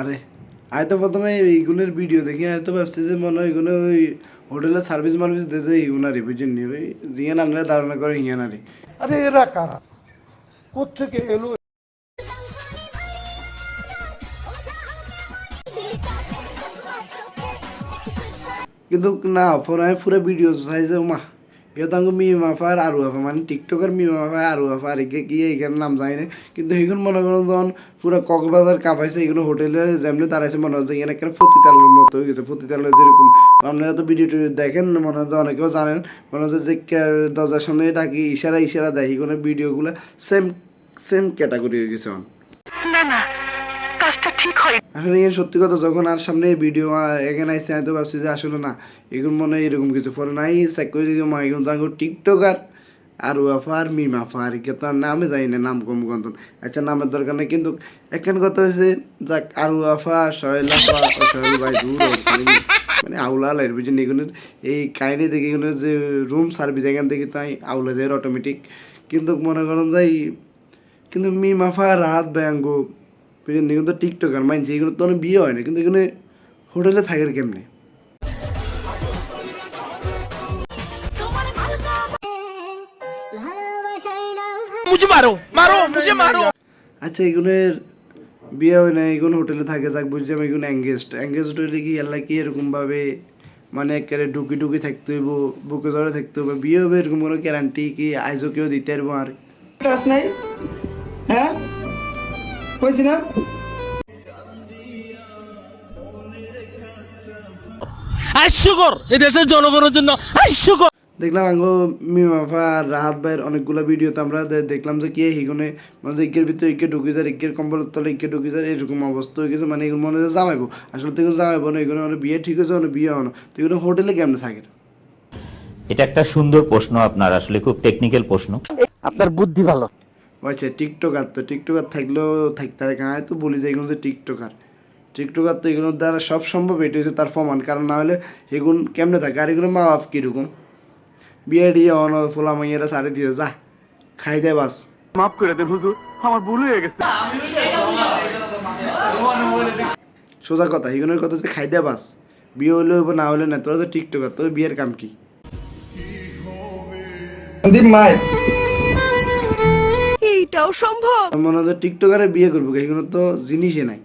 আরে আমি তো প্রথমে এইগুলোর ভিডিও দেখি আমি তো ভাবছি যে মনে হয় এগুলো ওই হোটেলের সার্ভিস মার্ভিস দিয়েছে এইগুনারি বুঝছেন নি ওই জিয়ান আনলে ধারণা করে হিয়ানারি আরে। এরা কারা? কোথেকে এলো? কিন্তু না পরে আমি পুরো ভিডিও চাইছে মা মি মাফার আরু আফা মানে টিকটকের মি মাফা আরু আফা আর কি এখানে নাম জানি না কিন্তু এইগুলো মনে করেন যখন পুরো কক্সবাজার কাঁপাইছে এগুলো হোটেলে যেমনি দাঁড়াইছে মনে হচ্ছে এখানে একটা ফতিতালের মতো হয়ে গেছে ফতিতালের যেরকম আপনারা তো ভিডিও টিডিও দেখেন মনে হচ্ছে অনেকেও জানেন মনে হচ্ছে যে দরজার সামনে ডাকি ইশারা ইশারা দেয় এগুলো ভিডিওগুলো সেম সেম ক্যাটাগরি হয়ে গেছে এখন আসলে এই সত্যি কথা, যখন আর সামনে ভিডিও এখানে আইসে আমি তো ভাবছি যে আসলে না এগুলো মনে হয় এরকম কিছু নাই। চেক করে মা এগুলো তো আর ওয়াফা আর মিম আফা আর কি তার নামে না, নাম কম কন্তন আচ্ছা নামের দরকার নেই, কিন্তু কথা হয়েছে, যাক, আর ওয়াফা ভাই দূর মানে আউলা লাইট বুঝছেন এগুলোর এই কাহিনি দেখে এগুলোর যে রুম সার্ভিস এখান থেকে তাই আউলা যায় অটোমেটিক কিন্তু মনে করেন যাই কিন্তু মি মাফা রাত ব্যাঙ্গ। কিন্তু এগুলো তো মাইন এগুলো তো অনেক বিয়ে হয় না কিন্তু এখানে হোটেলে থাকার কেমনে? মারো আচ্ছা এগুলোর বিয়ে হয় না এগুলো হোটেলে থাকে যাক বুঝলাম এগুলো অ্যাঙ্গেস্ট এঙ্গেজড হইলে কি আল্লাহ কি এরকমভাবে মানে একেবারে ঢুকি ঢুকি থাকতে হইব বুকে ধরে থাকতে হইব? বিয়ে হবে এরকম কোনো গ্যারান্টি কি আইজও কেউ দিতে পারব আর? কাজ নাই? হ্যাঁ? কইছি না? হাস্যকর এই দেশের জনগণের জন্য হাস্যকর দেখলাম আঙ্গো মিমাফা আর রাহাত ভাইয়ের অনেকগুলো ভিডিওতে আমরা দেখলাম যে কি হিগুনে মানে ইকের ভিতরে ইকে ঢুকে যায় ইকের কম্বলের তলে ইকে ঢুকে যায় এরকম অবস্থা হয়ে গেছে মানে এগুলো মনে হয় জামাইবো। আসলে তো জামাইবো না এগুলো মানে বিয়ে ঠিক হয়েছে মানে বিয়ে হনো তো এগুলো হোটেলে কেমনে থাকে? এটা একটা সুন্দর প্রশ্ন আপনার আসলে খুব টেকনিক্যাল প্রশ্ন। আচ্ছা টিকটকার তো। টিকটকার থাকলেও থাকতে পারে কারণ তো বলি যে এগুলো যে টিকটকার। টিকটকার তো এগুলোর দ্বারা সব সম্ভব এটি হচ্ছে তার প্রমাণ। কারণ না হলে এগুন কেমনে থাকে? আর এগুলো মা বাপ কীরকম? বিয়ে দিয়ে অন ফোলা মাইয়েরা সারি দিয়ে যা খাই দেয় বাস। মাফ করে দে বাস সোজা কথা এগুলোর কথা হচ্ছে খাই দে বাস। বিয়ে হলে না হলে না তোরা তো টিকটকার তোর বিয়ের কাম কি? সন্দীপ মাই মনে হয় টিকটকারে বিয়ে করব এগুলো তো জিনিসে নাই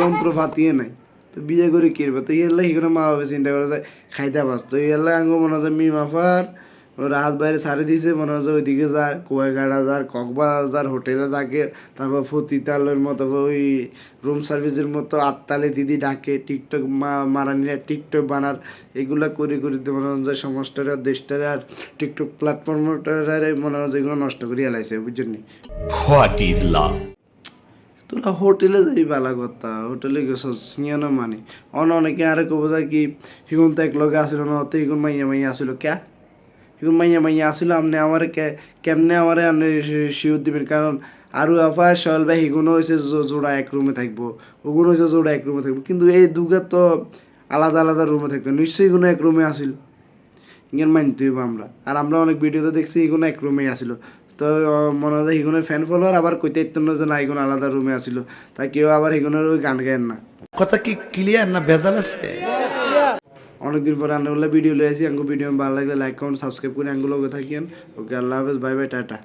যন্ত্রপাতিয়ে নাই। তো বিয়ে করে কি করবে? তো ইয়াল্লা এগুলো মা বাবা চিন্তা করে যায় খাইতে পারতো তো ইয়াল্লা আঙ্গ মনে হয় মি মাফার রাত বাইরে সারি দিছে মনে হয় ওইদিকে যার কুয়াঘাটা যার কক্সবাজার হোটেলে থাকে তারপর ফতিতালের মতো ওই রুম সার্ভিসের মতো আটতালে দিদি ডাকে টিকটক মা মারানিরা টিকটক বানার এগুলা করে করে তো মনে যে সমাজটারে আর দেশটারে আর টিকটক প্ল্যাটফর্মটারে মনে হয় যেগুলো নষ্ট করে এলাইছে বুঝছেন নি হোয়াট ইজ লাভ তোরা হোটেলে যাই বালা কথা হোটেলে গেছস নিয়ে না মানে। অন অনেকে আরে কব যায় কি হিগুন তো এক লগে আসিল না হতে হিগুন মাইয়া মাইয়া আসিল কে হিগুন মাইয়া মাইয়া আসিল আপনি আমার কেমনে আমারে আপনি শিওর দিবেন? কারণ আরু আফা সল ভাই হিগুনও হয়েছে জোড়া এক রুমে থাকব। ওগুলো হয়েছে জোড়া এক রুমে থাকব। কিন্তু এই দুগা তো আলাদা আলাদা রুমে থাকতো। নিশ্চয়ই কোনো এক রুমে আসিল। ইঙ্গেন মানতে হইব আমরা। আর আমরা অনেক ভিডিওতে দেখছি এগুলো এক রুমেই আসিল। তো মনে হয় এগুলো ফ্যান ফলোয়ার আবার কইতে ইত্তন যে না এগুলো আলাদা রুমে আসিল। তাই কেউ আবার এগুলোর ওই গান গায়েন না। কথা কি ক্লিয়ার না ভেজাল আছে? অনেকদিন পরে আন্নাগুলো ভিডিও লিয়ে আসি। ভিডিও ভালো লাগলে লাইক কমেন্ট সাবস্ক্রাইব করে আঙ্গুলো থাকেন ওকে আল্লাহ হাফেজ বাই বাই টাটা।